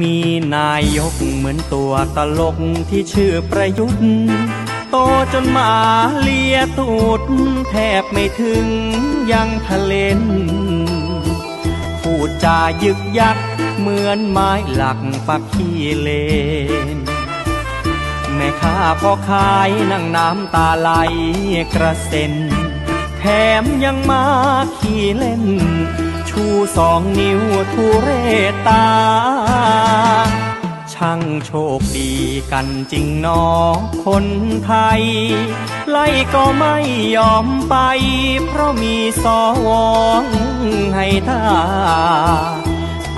มีนายกเหมือนตัวตลกที่ชื่อประยุทธ์ โตจนหมาเลียตูดแทบไม่ถึงยังทะเลนพูดจายึกยักเหมือนไม้หลักปักขี้เลน แม่ค้าพ่อขายนั่งน้ำตาไหลกระเซ็น แถมยังมาขี้เล่น ชูสองนิ้วทุเรตาช่า โชคดีกันจริงนอคนไทย ไล่ก็ไม่ยอมไป เพราะมีสวองให้ท่า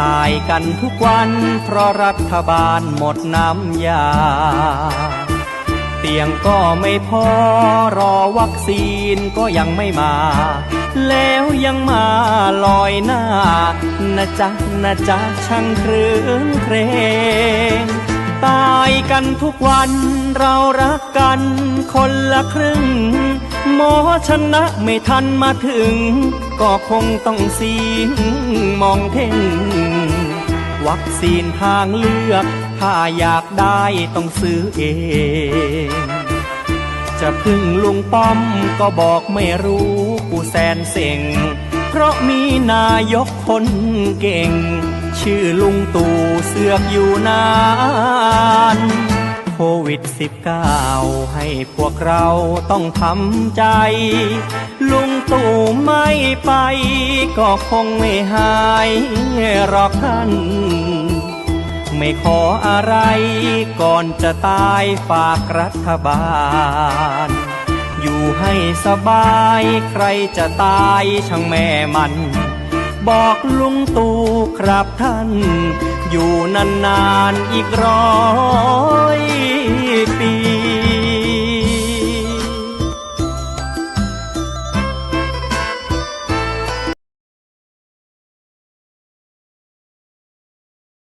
ตายกันทุกวันเพราะรัฐบาลหมดน้ำยา ตียงก็ไม่พอรอวัคซีนก็ยังไม่มา แล้วยังมาลอยหน้านะจ๊ะนะจ๊ะช่างเครื่องเครงตายกันทุกวันเรารักกันคนละครึ่ง หมอชนะไม่ทันมาถึง ก็คงต้องสีงมองเท่ง วัคซีนทางเลือก ถ้าอยากได้ต้องซื้อเอง จะพึ่งลุงป้อมก็บอกไม่รู้กูแสนเส็ง เพราะมีนายกคนเก่ง ชื่อลุงตู่เสือกอยู่นาน ด 19 ให้พวกเราต้องทำใจ ลุงตู่ไม่ไป ก็คงไม่หายหรอกท่านไม่ขออะไรก่อนจะตายฝากรัฐบาล อยู่ให้สบายใครจะตายช่างแม่มัน บอกลุงตู่ครับท่าน อยู่นานๆอีกร้อ